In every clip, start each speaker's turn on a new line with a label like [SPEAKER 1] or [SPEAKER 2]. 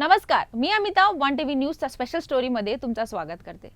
[SPEAKER 1] नमस्कार मी Amita one TV न्यूजच्या स्पेशल स्टोरीमध्ये तुमचं स्वागत करते.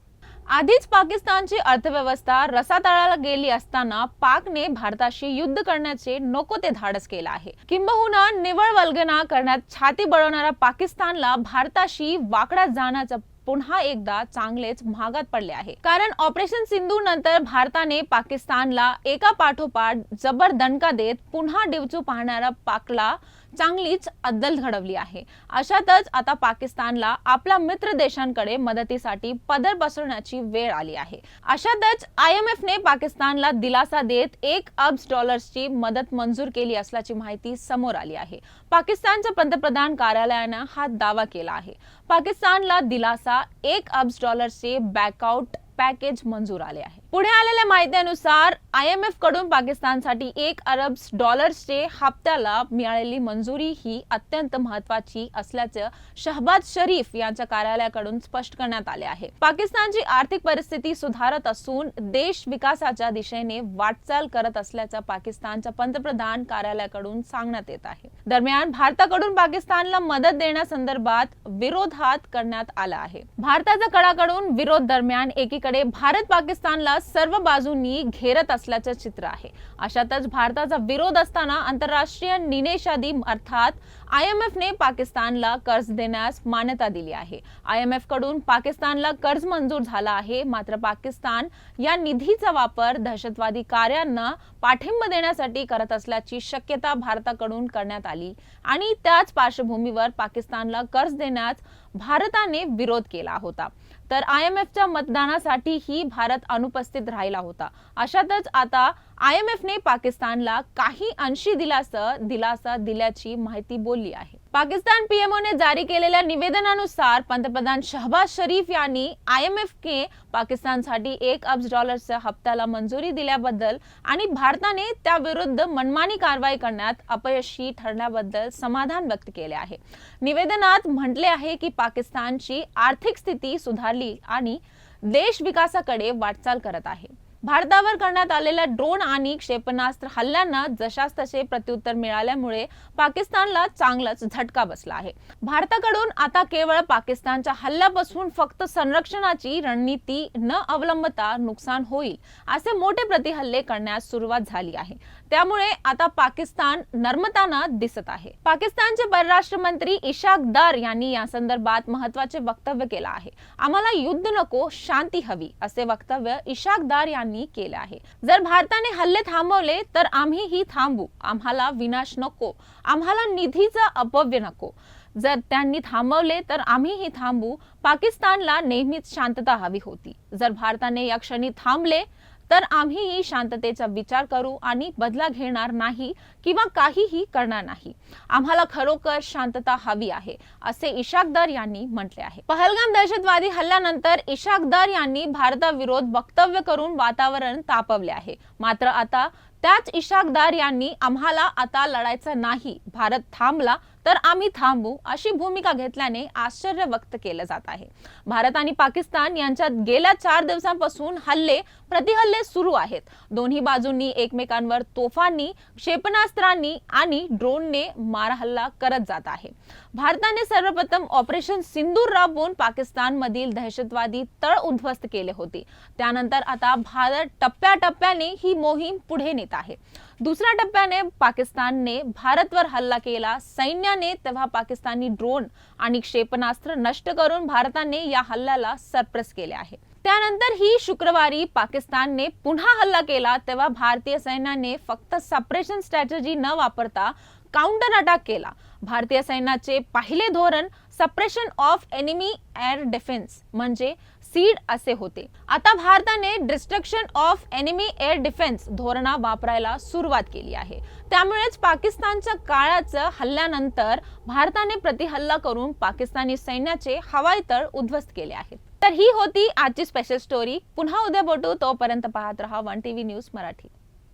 [SPEAKER 1] आधीच पाकिस्तानची अर्थव्यवस्था रसातळाला गेली असताना पाकने भारताशी युद्ध करण्याचे नको ते धाडस केलं आहे. किंबहुना निवळ वल्गना करण्यात छाती बळवणाऱ्या पाकिस्तानला भारताशी वाकडा जाण्याचं पुन्हा एकदा चांगलेच महागात पडले आहे. कारण ऑपरेशन सिंधू नंतर भारताने पाकिस्तानला एका पाठोपाठ जबर दणका देत पुन्हा डिवचू पाहणारा पाकला चांगलीच अद्दल घडवली आहे. अशातच आता पाकिस्तानला आपल्या मित्र देशांकडे मदतीसाठी पदर पसरण्याची वेळ आली आहे. अशातच आय एम एफ ने पाकिस्तानला दिलासा देत एक अब्ज डॉलर्सची मदत मंजूर केली असल्याची माहिती समोर आली आहे. पाकिस्तानच्या पंतप्रधान कार्यालयानं हा दावा केला आहे. पाकिस्तानला दिलासा एक अब्ज डॉलर्सचे बॅकआउट पॅकेज मंजूर आले आहे. पुढे आलेल्या माहितीनुसार आय एम एफकडून पाकिस्तानसाठी एक अरब डॉलर्सचे हप्त्याला मिळालेली मंजुरी ही अत्यंत महत्वाची असल्याचं शहबाज शरीफ यांच्या कार्यालयाकडून स्पष्ट करण्यात आले आहे. पाकिस्तानची आर्थिक परिस्थिती सुधारत असून देश विकासाच्या दिशेने वाटचाल करत असल्याचं पाकिस्तानच्या पंतप्रधान कार्यालयाकडून सांगण्यात येत आहे. दरम्यान भारताकडून पाकिस्तानला मदत देण्यासंदर्भात विरोधात करण्यात आला आहे. भारताच्या कडाकडून विरोध दरम्यान एकीकडे भारत पाकिस्तानला सर्व बाजूंनी घेरत असल्याचं चित्र आहे. अशातच भारताचा विरोध असताना आंतरराष्ट्रीय निनेशादी अर्थात आय एम एफ ने पाकिस्तानला कर्ज देण्यास मान्यता दिली आहे. आय एम एफकडून पाकिस्तानला कर्ज मंजूर झाला आहे. मात्र पाकिस्तान या निधीचा वापर दहशतवादी कार्यांना पाठिंबा देण्यासाठी करत असल्याची शक्यता भारताकडून करण्यात आली आणि त्याच पार्श्वभूमीवर पाकिस्तानला कर्ज देण्यास भारताने विरोध केला होता. तर आय एम एफच्या मतदानासाठीही भारत अनुपस्थित राहिला होता. अशातच आता आय एम एफने पाकिस्तानला काही अंशी दिलासा दिलासा दिल्याची माहिती बोलली आहे. पाकिस्तान पीएमओने जारी केलेल्या निवेदनानुसार पंतप्रधान शहबाज शरीफ यांनी आय एम एफ के पाकिस्तानसाठी एक अब्ज डॉलरच्या हप्त्याला मंजुरी दिल्याबद्दल आणि भारताने त्याविरुद्ध मनमानी कारवाई करण्यात अपयशी ठरल्याबद्दल समाधान व्यक्त केले आहे. निवेदनात म्हटले आहे की पाकिस्तानची आर्थिक स्थिती सुधारली आणि देश विकासाकडे वाटचाल करत आहे. भारतावर करण्यात आलेल्या ड्रोन आणि क्षेपणास्त्र हल्ल्यांना जशास तसे प्रत्युत्तर मिळाल्यामुळे पाकिस्तानला चांगलाच झटका बसला आहे. भारताकडून आता केवळ पाकिस्तानच्या हल्ल्यापासून फक्त संरक्षणाची रणनीती न अवलंबता नुकसान होईल असे मोठे प्रतिहल्ले करण्यास सुरुवात झाली आहे. त्यामुळे आता पाकिस्तान नर्मताना दिसत आहे. पाकिस्तानचे परराष्ट्र मंत्री इशाक दार यांनी या संदर्भात महत्त्वाचे वक्तव्य केलं आहे. आम्हाला युद्ध नको शांती हवी असे वक्तव्य इशाक दार यांनी केले आहे. जर भारताने हल्ले थांबवले तर आम्ही ही थांबू. आम्हाला विनाश नको. आम्हाला निधीचा अपव्य नको. जर त्यांनी थांबवले तर आम्हीही थांबू. पाकिस्तानला नेहमीच शांतता हवी होती. जर भारताने या क्षणी थांबले तर आम्हीही शांततेचा विचार करू आणि बदला घेणार नाही किंवा काहीही करणार नाही. आम्हाला खरोखर शांतता हवी आहे असे इशाकदार यांनी म्हटले आहे. पहलगाम दहशतवादी हल्ल्यानंतर इशाकदार यांनी भारताविरोध वक्तव्य करून वातावरण तापवले आहे. मात्र आता त्याच इशाकदार यांनी आम्हाला आता लढायचं नाही. भारत थांबला तर आम्ही थांबू. अशी भूमिका घेतल्याने आश्चर्य व्यक्त केलं जात आहे. भारत आणि पाकिस्तान यांच्यात गेल्या चार दिवसांपासून हल्ले प्रतिहल्ले सुरू आहेत. दोन्ही बाजूंनी एकमेकांवर तोफांनी क्षेपणास्त्रांनी आणि ड्रोनने मारहल्ला करत जात आहे. भारताने सर्वप्रथम ऑपरेशन सिंदूर राबवून पाकिस्तानमधील दहशतवादी तळ उद्ध्वस्त केले होते. त्यानंतर आता भारत टप्प्याटप्प्याने ही मोहीम पुढे नेत आहे. दुसऱ्या टप्प्याने पाकिस्तानने भारतवर हल्ला केला। सैन्याने तेव्हा पाकिस्तानी ड्रोन आणि क्षेपणास्त्र नष्ट करून भारताने या हल्ल्याला सरप्रेस केले आहे. त्यानंतर ही शुक्रवारी पाकिस्तानने पुन्हा हल्ला केला तेव्हा भारतीय सैन्याने फक्त सप्रेशन स्ट्रॅटेजी न वापरता काउंटर अटॅक केला. भारतीय सैन्याचे पहिले धोरण suppression of enemy air defence म्हणजे सीड असे होते. आता भारताने destruction of enemy air defence धोरणा वापरायला सुरुवात केली आहे. त्यामुळेच पाकिस्तानच्या काळाचं हल्ल्यानंतर भारताने प्रतिहल्ला करून पाकिस्तानी सैन्याचे हवाई तळ उद्ध्वस्त केले आहेत. तर ही होती आजची स्पेशल स्टोरी पुन्हा उद्या बोटू तोपर्यंत पाहत रहा. One TV news Marathi.